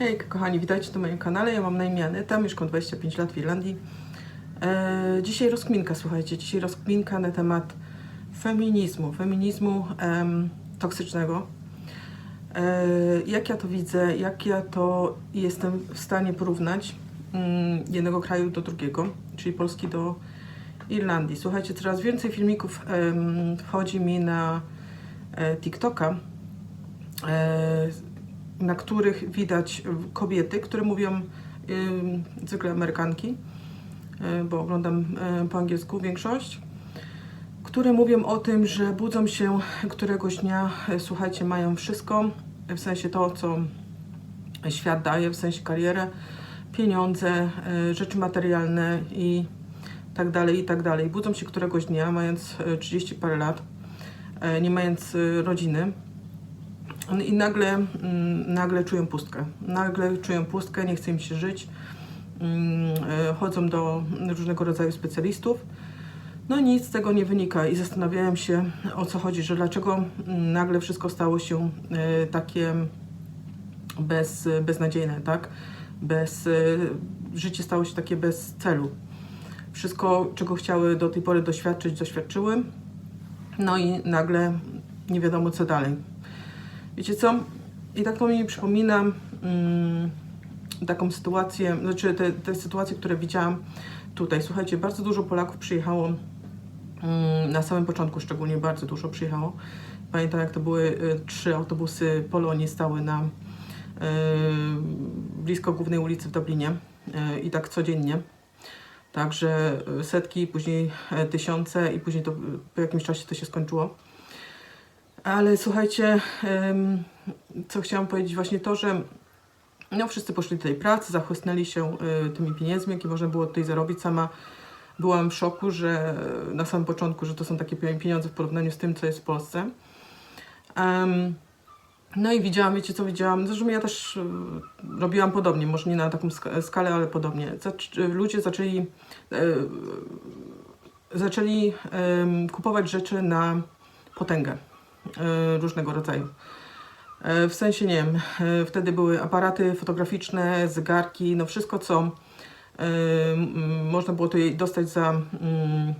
Hej kochani, witajcie na moim kanale. Ja mam na imię Aneta, mieszkam 25 lat w Irlandii. E, dzisiaj rozkminka, słuchajcie, dzisiaj rozkminka na temat feminizmu, feminizmu em, toksycznego. E, jak ja to widzę, jak ja to jestem w stanie porównać mm, jednego kraju do drugiego, czyli Polski do Irlandii. Słuchajcie, coraz więcej filmików em, wchodzi mi na e, TikToka, e, na których widać kobiety, które mówią, y, zwykle Amerykanki, y, bo oglądam y, po angielsku większość, które mówią o tym, że budzą się któregoś dnia, słuchajcie, mają wszystko, w sensie to, co świat daje, w sensie karierę, pieniądze, rzeczy materialne i tak dalej, i tak dalej. Budzą się któregoś dnia, mając y, 30 parę lat, nie mając rodziny, i nagle, mm, nagle czują pustkę. Nagle czują pustkę, nie chce im się żyć. Mm, e, Chodzą do różnego rodzaju specjalistów. No nic z tego nie wynika i zastanawiałem się o co chodzi, że dlaczego mm, nagle wszystko stało się e, takie bez, beznadziejne, tak? Bez, e, życie stało się takie bez celu. Wszystko, czego chciały do tej pory doświadczyć, doświadczyły. No i nagle nie wiadomo co dalej. Wiecie co? I tak to mi przypomina mm, taką sytuację, znaczy te, te sytuacje, które widziałam tutaj. Słuchajcie, bardzo dużo Polaków przyjechało mm, na samym początku, szczególnie bardzo dużo przyjechało. Pamiętam, jak to były y, trzy autobusy Polonii stały na y, blisko głównej ulicy w Dublinie y, i tak codziennie. Także setki, później e, tysiące i później to, po jakimś czasie to się skończyło. Ale słuchajcie, co chciałam powiedzieć, właśnie to, że no wszyscy poszli do tej pracy, zachłysnęli się y, tymi pieniędzmi, jakie można było tutaj zarobić. Sama byłam w szoku, że na samym początku, że to są takie pie- pieniądze w porównaniu z tym, co jest w Polsce. Em, no i widziałam, wiecie co widziałam? Zresztą ja też y, robiłam podobnie, może nie na taką ska- skalę, ale podobnie. Y, ludzie zaczęli, zaczęli kupować rzeczy na potęgę różnego rodzaju. E, W sensie, nie wiem, e, wtedy były aparaty fotograficzne, zegarki, no wszystko, co e, można było tutaj dostać za... mm,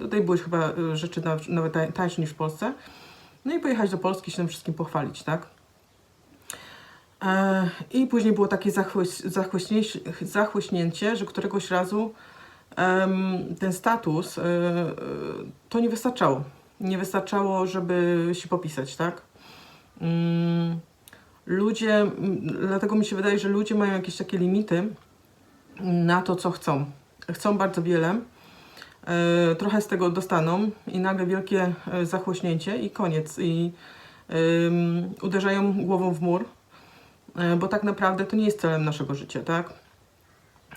Tutaj były chyba e, rzeczy naw- nawet tań- tańsze niż w Polsce. No i pojechać do Polski się tym wszystkim pochwalić, tak? E, I później było takie zachłyś, zachłyśnięcie, że któregoś razu ten status e, e, to nie wystarczało. Nie wystarczało, żeby się popisać, tak? Mm, ludzie, mm, dlatego mi się wydaje, że ludzie mają jakieś takie limity na to, co chcą. Chcą bardzo wiele, e, trochę z tego dostaną i nagle wielkie e, zachłyśnięcie i koniec. I uderzają głową w mur, e, bo tak naprawdę to nie jest celem naszego życia, tak?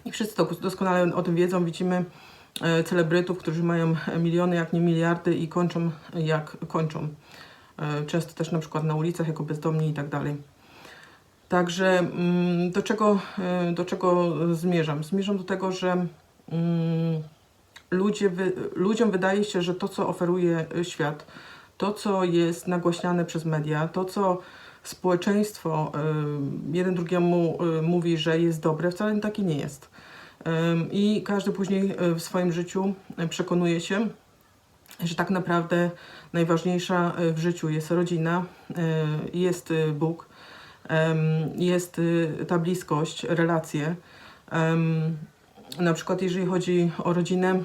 I wszyscy to doskonale o tym wiedzą. Widzimy celebrytów, którzy mają miliony, jak nie miliardy i kończą jak kończą. E, Często też na przykład na ulicach jako bezdomni i tak dalej. Także mm, do czego, e, do czego zmierzam? Zmierzam do tego, że mm, ludzie, ludziom wydaje się, że to, co oferuje e, świat, to, co jest nagłaśniane przez media, to, co społeczeństwo jeden drugiemu mówi, że jest dobre, wcale takie nie jest. I każdy później y, w swoim życiu y, przekonuje się, że tak naprawdę najważniejsza y, w życiu jest rodzina, jest Bóg, jest ta bliskość, relacje. Na przykład jeżeli chodzi o rodzinę,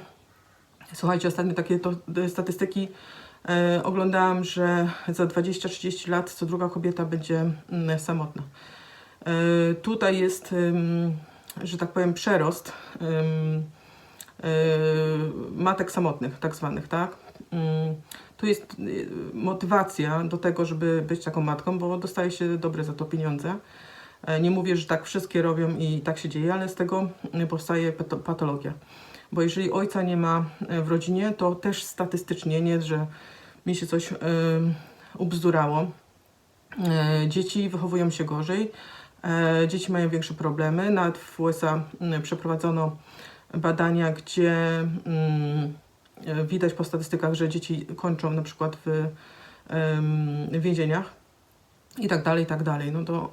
słuchajcie, ostatnio takie to, statystyki e, oglądałam, że za 20-30 lat co druga kobieta będzie mm, samotna. E, tutaj jest, że tak powiem, przerost e, matek samotnych, tak zwanych, tak? Tu jest y, motywacja do tego, żeby być taką matką, bo dostaje się dobre za to pieniądze. E, Nie mówię, że tak wszystkie robią i tak się dzieje, ale z tego y, powstaje pato- patologia. Bo jeżeli ojca nie ma e, w rodzinie, to też statystycznie nie, że mi się coś y, ubzdurało. E, Dzieci wychowują się gorzej, dzieci mają większe problemy. Nawet w USA mm, przeprowadzono badania, gdzie mm, e, widać po statystykach, że dzieci kończą na przykład w, więzieniach i tak dalej, i tak dalej. No to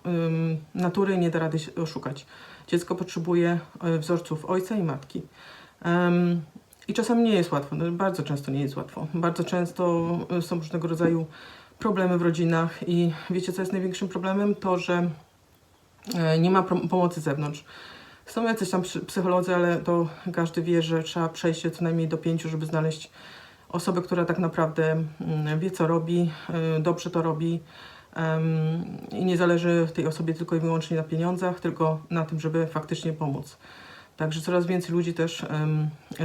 natury nie da rady oszukać. Dziecko potrzebuje y, wzorców ojca i matki. I czasami nie jest łatwo, no, bardzo często nie jest łatwo. Bardzo często y, są różnego rodzaju problemy w rodzinach i wiecie, co jest największym problemem? To, że nie ma pomocy z zewnątrz. Są jacyś tam psy- psycholodzy, ale to każdy wie, że trzeba przejść się co najmniej do pięciu, żeby znaleźć osobę, która tak naprawdę mm, wie, co robi, y, dobrze to robi i nie zależy tej osobie tylko i wyłącznie na pieniądzach, tylko na tym, żeby faktycznie pomóc. Także coraz więcej ludzi też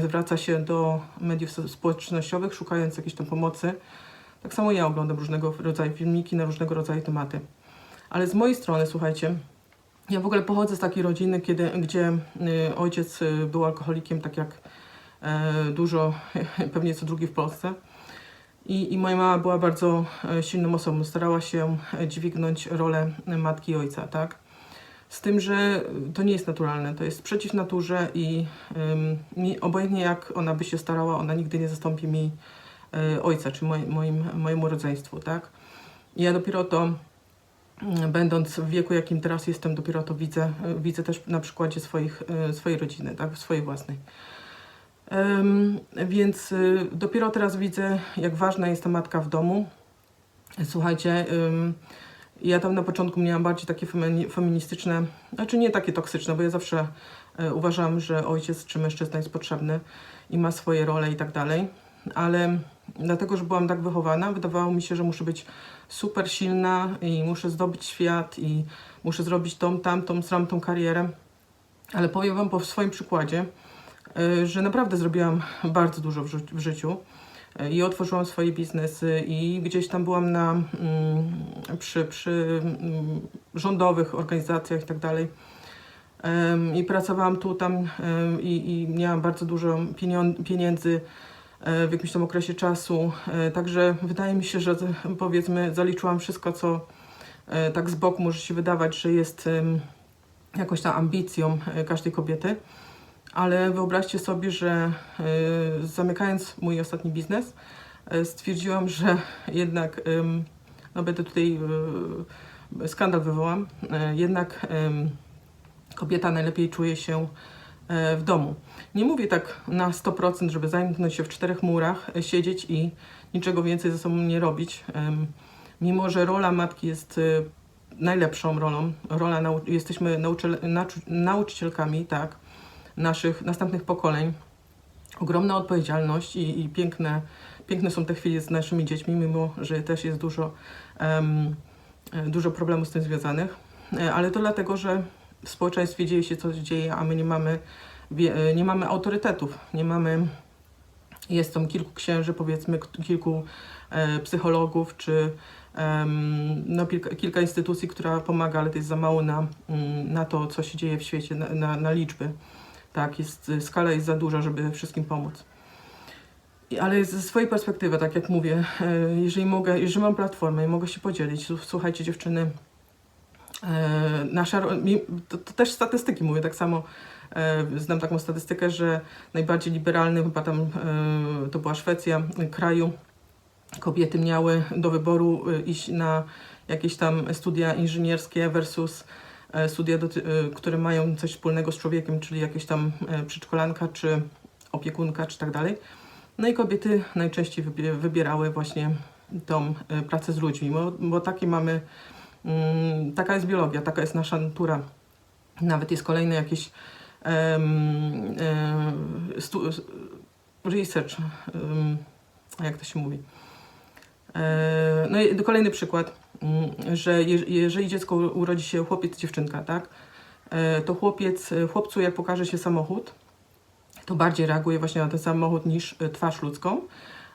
zwraca się do mediów społecznościowych, szukając jakiejś tam pomocy. Tak samo ja oglądam różnego rodzaju filmiki na różnego rodzaju tematy. Ale z mojej strony, słuchajcie, ja w ogóle pochodzę z takiej rodziny, kiedy, gdzie y, ojciec y, był alkoholikiem, tak jak e, dużo, pewnie co drugi w Polsce. I, I moja mama była bardzo e, silną osobą, starała się dźwignąć rolę matki i ojca, tak? Z tym, że to nie jest naturalne, to jest przeciw naturze i mi, obojętnie jak ona by się starała, ona nigdy nie zastąpi mi e, ojca, czy moj, moim, mojemu rodzeństwu, tak? I ja dopiero to, będąc w wieku, jakim teraz jestem, dopiero to widzę, e, widzę też na przykładzie swoich, e, swojej rodziny, tak? Swojej własnej. Więc y, dopiero teraz widzę, jak ważna jest ta matka w domu. Słuchajcie, ja tam na początku miałam bardziej takie femini- feministyczne, znaczy nie takie toksyczne, bo ja zawsze e, uważam, że ojciec czy mężczyzna jest potrzebny i ma swoje role i tak dalej, ale dlatego, że byłam tak wychowana, wydawało mi się, że muszę być super silna i muszę zdobyć świat i muszę zrobić tą, tamtą, sramtą karierę. Ale powiem Wam po swoim przykładzie, y, że naprawdę zrobiłam bardzo dużo w, ży- w życiu y, i otworzyłam swoje biznesy i gdzieś tam byłam na, mm, przy, przy mm, rządowych organizacjach i tak dalej. I pracowałam tu, tam i, i miałam bardzo dużo pieniędzy w jakimś tam okresie czasu. E, Także wydaje mi się, że powiedzmy zaliczyłam wszystko, co e, tak z boku może się wydawać, że jest jakąś tam ambicją e, każdej kobiety. Ale wyobraźcie sobie, że e, zamykając mój ostatni biznes, e, stwierdziłam, że jednak, no będę tutaj e, skandal wywołam, e, jednak kobieta najlepiej czuje się e, w domu. Nie mówię tak na 100%, żeby zamknąć się w czterech murach, e, siedzieć i niczego więcej ze sobą nie robić. Mimo, że rola matki jest e, najlepszą rolą, rola nau jesteśmy nauczyciel nauczy- nauczycielkami, tak, naszych następnych pokoleń. Ogromna odpowiedzialność i, i piękne, piękne są te chwile z naszymi dziećmi, mimo że też jest dużo, e, dużo problemów z tym związanych. E, Ale to dlatego, że w społeczeństwie dzieje się coś dzieje, a my nie mamy, e, nie mamy autorytetów, nie mamy, jest tam kilku księży, powiedzmy, kilku e, psychologów, czy em, no, kilka, kilka instytucji, która pomaga, ale to jest za mało na, mm, na to, co się dzieje w świecie, na, na, na liczby. Tak, jest, skala jest za duża, żeby wszystkim pomóc. Ale ze swojej perspektywy, tak jak mówię, e, jeżeli mogę, jeżeli mam platformę i mogę się podzielić, słuchajcie dziewczyny, e, nasza, ro- mi- to, to też statystyki mówię, tak samo e, znam taką statystykę, że najbardziej liberalny, chyba tam e, to była Szwecja, e, kraju, kobiety miały do wyboru e, iść na jakieś tam studia inżynierskie versus e, studia, e, które mają coś wspólnego z człowiekiem, czyli jakieś tam e, przedszkolanka, czy opiekunka, czy tak dalej. No i kobiety najczęściej wybie- wybierały właśnie tą e, pracę z ludźmi, bo, bo takie mamy, taka jest biologia, taka jest nasza natura. Nawet jest kolejny jakiś stu, research, em, jak to się mówi. E, No i kolejny przykład, mm, że je, jeżeli dziecko urodzi się chłopiec, dziewczynka, tak, e, to chłopiec, chłopcu jak pokaże się samochód, to bardziej reaguje właśnie na ten samochód niż e, twarz ludzką,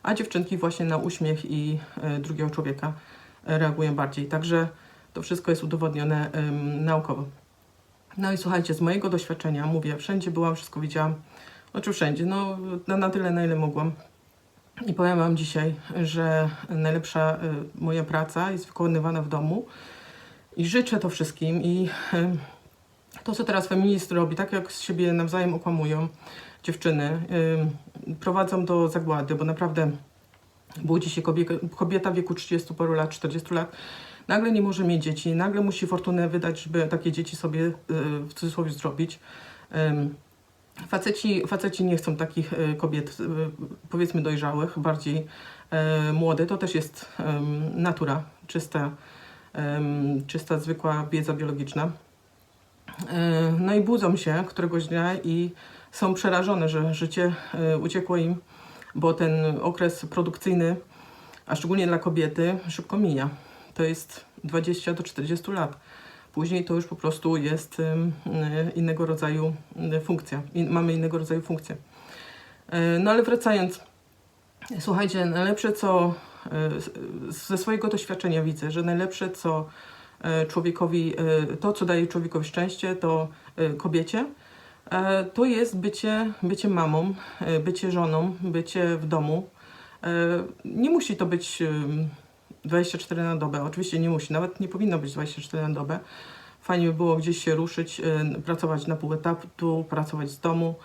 a dziewczynki właśnie na uśmiech i drugiego człowieka reagują bardziej. Także to wszystko jest udowodnione em, naukowo. No i słuchajcie, z mojego doświadczenia mówię, wszędzie byłam, wszystko widziałam. Znaczy wszędzie, no na, na tyle, na ile mogłam. I powiem Wam dzisiaj, że najlepsza y, moja praca jest wykonywana w domu i życzę to wszystkim i y, to, co teraz feminist robi, tak jak z siebie nawzajem okłamują dziewczyny, y, prowadzą do zagłady, bo naprawdę budzi się kobieta, kobieta w wieku 30 paru lat, 40 lat, nagle nie może mieć dzieci, nagle musi fortunę wydać, żeby takie dzieci sobie y, w cudzysłowie zrobić. Faceci, faceci nie chcą takich y, kobiet, y, powiedzmy dojrzałych, bardziej y, młode. To też jest natura, czysta, czysta, zwykła wiedza biologiczna. Y, No i budzą się któregoś dnia i są przerażone, że życie y, uciekło im, bo ten okres produkcyjny, a szczególnie dla kobiety, szybko mija. To jest 20 do 40 lat. Później to już po prostu jest y, innego rodzaju y, funkcja. Mamy innego rodzaju funkcję. Y, No ale wracając, słuchajcie, najlepsze co ze swojego doświadczenia widzę, że najlepsze co człowiekowi, to co daje człowiekowi szczęście, to kobiecie, e, to jest bycie, bycie mamą, bycie żoną, bycie w domu. E, Nie musi to być 24 na dobę. Oczywiście nie musi, nawet nie powinno być 24 na dobę. Fajnie by było gdzieś się ruszyć, y, pracować na pół etatu, pracować z domu,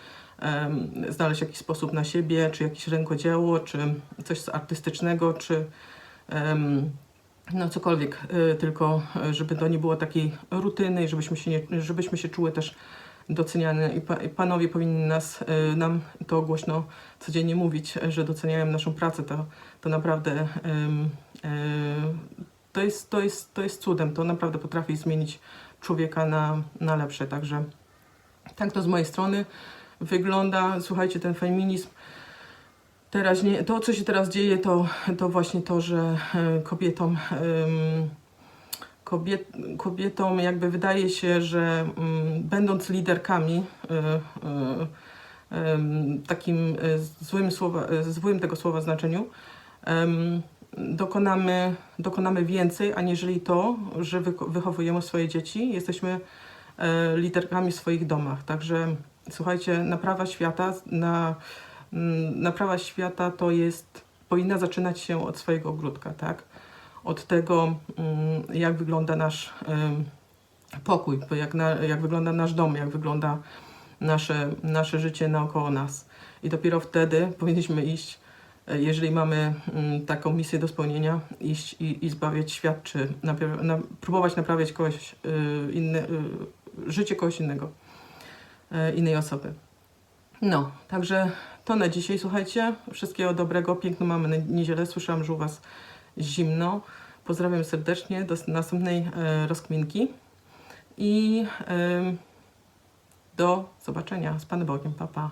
znaleźć jakiś sposób na siebie, czy jakieś rękodzieło, czy coś artystycznego, czy no cokolwiek, y, tylko y, żeby to nie było takiej rutyny i żebyśmy się, nie, żebyśmy się czuły też doceniane i, pa, i panowie powinni nas, nam to głośno codziennie mówić, że doceniają naszą pracę, to, to naprawdę to, jest, to, jest, to jest cudem, to naprawdę potrafi zmienić człowieka na, na lepsze, także tak to z mojej strony wygląda, słuchajcie, ten feminizm Teraz nie, to, co się teraz dzieje, to, to właśnie to, że e, kobietom, kobiet, kobietom jakby wydaje się, że mm, będąc liderkami, e, e, takim złym, słowa, złym tego słowa znaczeniu, dokonamy, dokonamy więcej, aniżeli to, że wychowujemy swoje dzieci. Jesteśmy e, liderkami w swoich domach. Także słuchajcie, naprawa świata na Mm, naprawa świata to jest, powinna zaczynać się od swojego ogródka, tak? Od tego, mm, jak wygląda nasz pokój, jak, na, jak wygląda nasz dom, jak wygląda nasze, nasze życie naokoło nas. I dopiero wtedy powinniśmy iść, jeżeli mamy mm, taką misję do spełnienia, iść i, i zbawiać świat, czy naprawia, na, próbować naprawiać kogoś y, inny, y, życie kogoś innego, y, innej osoby. No, także to na dzisiaj, słuchajcie. Wszystkiego dobrego, piękną mamy nie- niedzielę. Słyszałam, że u Was zimno. Pozdrawiam serdecznie, do następnej e, rozkminki i do zobaczenia z Panem Bogiem. Pa, pa.